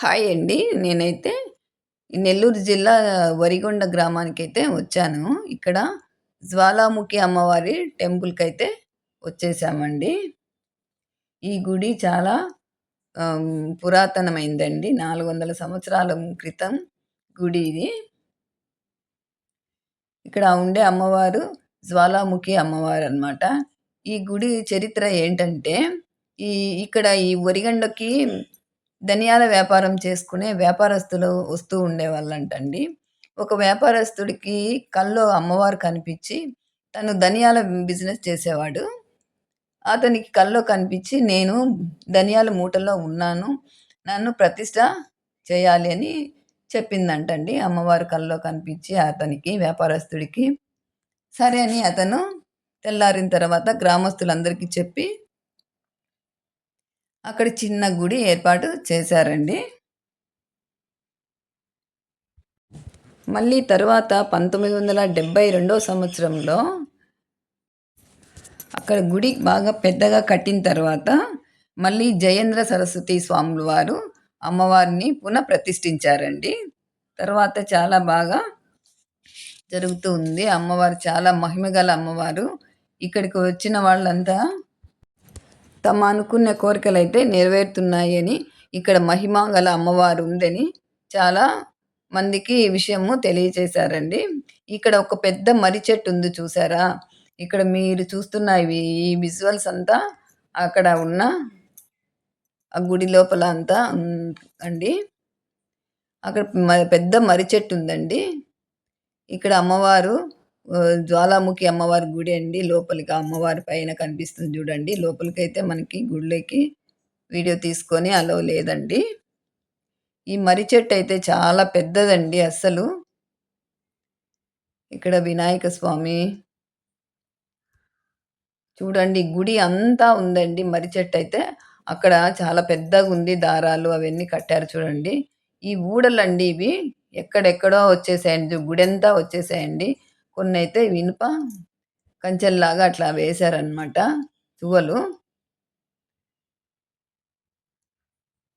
Hi అండి. నేనైతే నెల్లూరు జిల్లా వరిగొండ గ్రామానికి అయితే వచ్చాను. ఇక్కడ జ్వాలాముఖి అమ్మవారి టెంపుల్కి అయితే వచ్చేసామండి. ఈ గుడి చాలా పురాతనమైందండి. నాలుగు వందల సంవత్సరాల క్రితం గుడి ఇది. ఇక్కడ ఉండే అమ్మవారు జ్వాలాముఖి అమ్మవారు అనమాట ఈ గుడి చరిత్ర ఏంటంటే ఈ ఇక్కడ ఈ వరిగండకి ధనియాల వ్యాపారం చేసుకునే వ్యాపారస్తులు వస్తూ ఉండేవాళ్ళంటండి. ఒక వ్యాపారస్తుడికి కల్లో అమ్మవారు కనిపించి తను ధనియాల బిజినెస్ చేసేవాడు. అతనికి కల్లో కనిపించి నేను ధనియాల మూటలో ఉన్నాను. నన్ను ప్రతిష్ట చేయాలి అని చెప్పిందంటండి. అమ్మవారు కల్లో కనిపించి అతనికి వ్యాపారస్తుడికి. సరే అని అతను తెల్లారిన తర్వాత గ్రామస్తులందరికీ చెప్పి అక్కడ చిన్న గుడి ఏర్పాటు చేశారండి. మళ్ళీ తర్వాత పంతొమ్మిది వందల డెబ్భై రెండో సంవత్సరంలో అక్కడ గుడి బాగా పెద్దగా కట్టిన తర్వాత మళ్ళీ జయేంద్ర సరస్వతి స్వాముల వారు అమ్మవారిని పునః ప్రతిష్ఠించారండి తర్వాత చాలా బాగా జరుగుతూ ఉంది. అమ్మవారు చాలా మహిమగల అమ్మవారు. ఇక్కడికి వచ్చిన వాళ్ళంతా తమ అనుకున్న కోరికలైతే నెరవేరుతున్నాయని ఇక్కడ మహిమ గల అమ్మవారు ఉందని చాలా మందికి ఈ విషయము తెలియచేశారండి. ఇక్కడ ఒక పెద్ద మర్రి చెట్టు ఉంది చూసారా? ఇక్కడ మీరు చూస్తున్న ఇవి ఈ విజువల్స్ అంతా అక్కడ ఉన్న ఆ గుడి లోపల అంతా అండి. అక్కడ పెద్ద మర్రి చెట్టు ఉందండి. ఇక్కడ అమ్మవారు జ్వాలాముఖి అమ్మవారి గుడి అండి. లోపలికి అమ్మవారి పైన కనిపిస్తుంది చూడండి. లోపలికైతే మనకి గుడిలోకి వీడియో తీసుకొని అలో లేదండి. ఈ మర్రి చెట్టు అయితే చాలా పెద్దదండి అస్సలు. ఇక్కడ వినాయక స్వామి. చూడండి గుడి అంతా ఉందండి మర్రి చెట్టు అయితే. అక్కడ చాలా పెద్దగా ఉంది దారాలు అవన్నీ కట్టారు చూడండి. ఈ ఊడలండి ఇవి. ఎక్కడెక్కడో వచ్చేసాయండి. గుడి అంతా వచ్చేసాయండి. కొన్ని అయితే ఇనుప కంచెల్లాగా అట్లా వేశారనమాట తువ్వలు.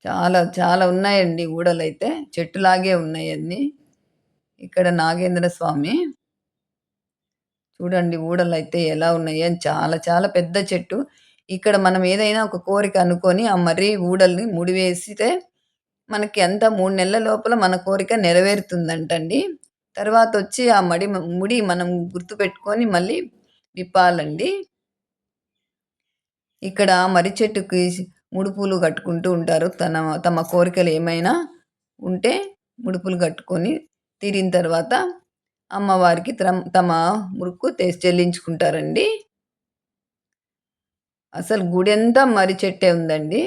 చాలా చాలా ఉన్నాయండి ఊడలైతే చెట్టులాగే ఉన్నాయి అన్ని. ఇక్కడ నాగేంద్ర స్వామి. చూడండి ఊడలు అయితే ఎలా ఉన్నాయి అని చాలా చాలా పెద్ద చెట్టు. ఇక్కడ మనం ఏదైనా ఒక కోరిక అనుకొని ఆ మర్రి ఊడల్ని ముడివేసితే మనకి అంతా మూడు నెలల లోపల మన కోరిక నెరవేరుతుందంటండి. తర్వాత వచ్చి ఆ మడి ముడి మనం గుర్తుపెట్టుకొని మళ్ళీ విప్పాలండి. ఇక్కడ మర్రి చెట్టుకి ముడుపులు కట్టుకుంటూ ఉంటారు. తన తమ కోరికలు ఏమైనా ఉంటే ముడుపులు కట్టుకొని తీరిన తర్వాత అమ్మవారికి తమ మురుకు చెల్లించుకుంటారండి. అసలు గుడి అంతా మర్రి చెట్టే ఉందండి.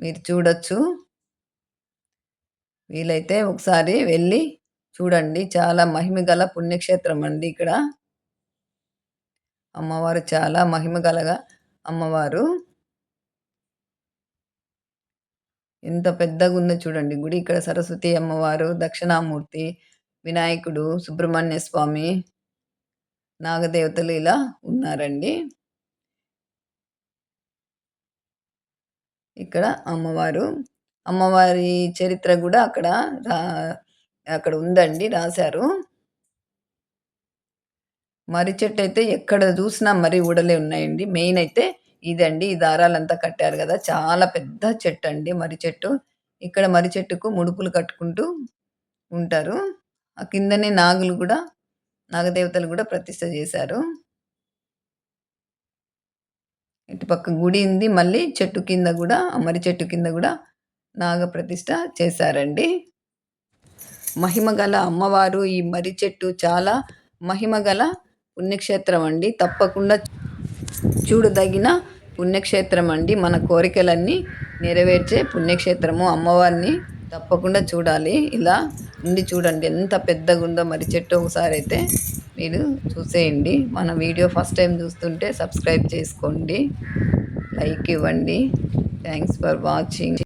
మీరు చూడొచ్చు. వీలైతే ఒకసారి వెళ్ళి చూడండి చాలా మహిమ గల పుణ్యక్షేత్రం అండి ఇక్కడ. అమ్మవారు చాలా మహిమ గలగా అమ్మవారు. ఎంత పెద్దగా ఉందో చూడండి గుడి ఇక్కడ సరస్వతి అమ్మవారు దక్షిణామూర్తి వినాయకుడు సుబ్రహ్మణ్య స్వామి నాగదేవతలు ఇలా ఉన్నారండి. ఇక్కడ అమ్మవారు. అమ్మవారి చరిత్ర కూడా అక్కడ అక్కడ ఉందండి రాశారు. మర్రి చెట్టు అయితే ఎక్కడ చూసినా మర్రి ఊడలే ఉన్నాయండి. మెయిన్ అయితే ఇదండి. ఈ దారాలంతా కట్టారు కదా. చాలా పెద్ద చెట్టు అండి మర్రి చెట్టు. ఇక్కడ మర్రి చెట్టుకు ముడుపులు కట్టుకుంటూ ఉంటారు. ఆ కిందనే నాగులు కూడా నాగదేవతలు కూడా ప్రతిష్ట చేశారు. ఇటుపక్క గుడి ఉంది. మళ్ళీ చెట్టు కింద కూడా మర్రి చెట్టు కింద కూడా నాగ ప్రతిష్ట చేశారండి. మహిమగల అమ్మవారు ఈ మర్రి చెట్టు చాలా మహిమగల పుణ్యక్షేత్రం అండి. తప్పకుండా చూడదగిన పుణ్యక్షేత్రం అండి. మన కోరికలన్నీ నెరవేర్చే పుణ్యక్షేత్రము. అమ్మవారిని తప్పకుండా చూడాలి. ఇలా ఉండి చూడండి. ఎంత పెద్దగా ఉందో మరి చెట్టు ఒకసారి అయితే మీరు చూసేయండి. మన వీడియో ఫస్ట్ టైం చూస్తుంటే సబ్స్క్రైబ్ చేసుకోండి. లైక్ ఇవ్వండి. Thanks for watching.